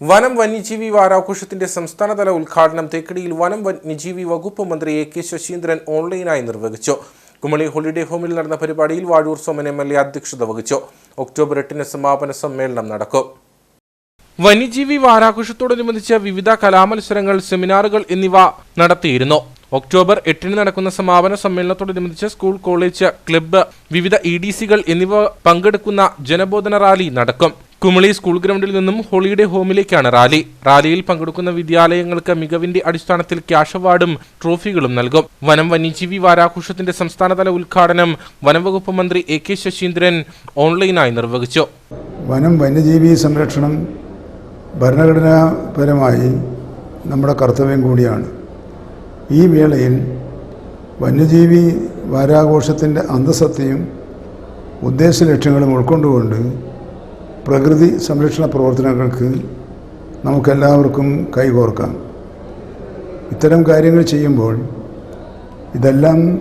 വനം വന്യജീവി വാരാഘോഷത്തിന്റെ സംസ്ഥാനതല ഉദ്ഘാടനം തേക്കടിയിൽ വനം വന്യജീവി വകുപ്പ് മന്ത്രി എ കെ ശശീന്ദ്രൻ ഓൺലൈനായി നിർവഹിച്ചു. കുമളി ഹോളിഡേ ഹോമിൽ നടന്ന പരിപാടിയിൽ Vazhoor Soman M L A അധ്യക്ഷത വഹിച്ചു. ഒക്ടോബർ എട്ടിന് സമാപന സമ്മേളനം നടക്കും. വന്യജീവി വാരാഘോഷത്തോടനുബന്ധിച്ച് വിവിധ കലാമത്സരങ്ങൾ സെമിനാറുകൾ എന്നിവ നടത്തിയിരുന്നു. ഒക്ടോബർ എട്ടിന് നടക്കുന്ന സമാപന സമ്മേളനത്തോടനുബന്ധിച്ച് സ്കൂൾ കോളേജ് ക്ലബ്ബ് വിവിധ ഇ ഡി സികൾ എന്നിവ പങ്കെടുക്കുന്ന ജനബോധന റാലി നടക്കും. കുമളി സ്കൂൾ ഗ്രൗണ്ടിൽ നിന്നും ഹോളിഡേ ഹോമിലേക്കാണ് റാലി. റാലിയിൽ പങ്കെടുക്കുന്ന വിദ്യാലയങ്ങൾക്ക് മികവിന്റെ അടിസ്ഥാനത്തിൽ ക്യാഷ് അവാർഡും ട്രോഫികളും നൽകും. വനം വന്യജീവി വാരാഘോഷത്തിന്റെ സംസ്ഥാനതല ഉദ്ഘാടനം വനംവകുപ്പ് മന്ത്രി എ കെ ശശീന്ദ്രൻ ഓൺലൈനായി നിർവഹിച്ചു. വനം വന്യജീവി സംരക്ഷണം ഭരണഘടനാപരമായി നമ്മുടെ കർത്തവ്യം കൂടിയാണ്. ഈ വേളയിൽ വന്യജീവി വാരാഘോഷത്തിന്റെ അന്തസത്തയും ഉദ്ദേശ ലക്ഷ്യങ്ങളും ഉൾക്കൊണ്ടുകൊണ്ട് പ്രകൃതി സംരക്ഷണ പ്രവർത്തനങ്ങൾക്ക് നമുക്കെല്ലാവർക്കും കൈകോർക്കാം. ഇത്തരം കാര്യങ്ങൾ ചെയ്യുമ്പോൾ ഇതെല്ലാം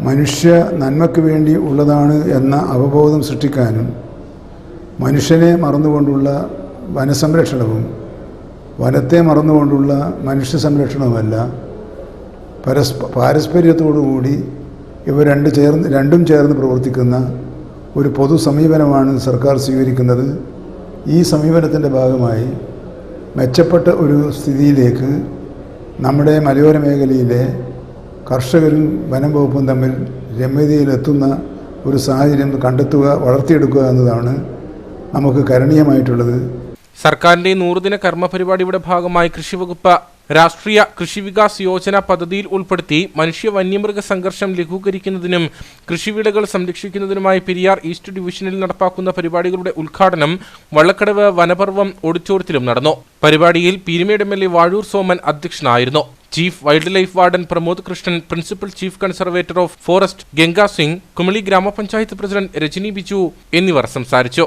മനുഷ്യ നന്മയ്ക്ക് വേണ്ടി ഉള്ളതാണ് എന്ന അവബോധം സൃഷ്ടിക്കാനും മനുഷ്യനെ മറന്നുകൊണ്ടുള്ള വനസംരക്ഷണവും വനത്തെ മറന്നുകൊണ്ടുള്ള മനുഷ്യ സംരക്ഷണവുമല്ല പരസ്പ പാരസ്പര്യത്തോടുകൂടി ഇവ രണ്ട് ചേർന്ന് രണ്ടും ചേർന്ന് പ്രവർത്തിക്കുന്ന ഒരു പൊതു സമീപനമാണ് സർക്കാർ സ്വീകരിക്കുന്നത്. ഈ സമീപനത്തിന്റെ ഭാഗമായി മെച്ചപ്പെട്ട ഒരു സ്ഥിതിയിലേക്ക് നമ്മുടെ മലയോര മേഖലയിലെ കർഷകരും വനം വകുപ്പും തമ്മിൽ രമ്യതയിലെത്തുന്ന ഒരു സാഹചര്യം കണ്ടെത്തുക വളർത്തിയെടുക്കുക എന്നതാണ് നമുക്ക് കരണീയമായിട്ടുള്ളത്. സർക്കാരിന്റെ നൂറുദിന കർമ്മ പരിപാടിയുടെ ഭാഗമായി കൃഷിവകുപ്പ് രാഷ്ട്രീയ കൃഷി വികാസ് യോജന പദ്ധതിയിൽ ഉൾപ്പെടുത്തി മനുഷ്യ വന്യമൃഗ സംഘർഷം ലഘൂകരിക്കുന്നതിനും കൃഷിവിളകൾ സംരക്ഷിക്കുന്നതിനുമായി പെരിയാർ ഈസ്റ്റ് ഡിവിഷനിൽ നടപ്പാക്കുന്ന പരിപാടികളുടെ ഉദ്ഘാടനം വള്ളക്കടവ് വനപർവം ഓഡിറ്റോറിയത്തിലും നടന്നു. പരിപാടിയിൽ Peerumedu M L A Vazhoor Soman അധ്യക്ഷനായിരുന്നു. Chief wildlife warden Pramod Krishnan principal chief conservator of forest Ganga Singh Kumily ഗ്രാമപഞ്ചായത്ത് പ്രസിഡന്റ് രജനി ബിജു എന്നിവർ സംസാരിച്ചു.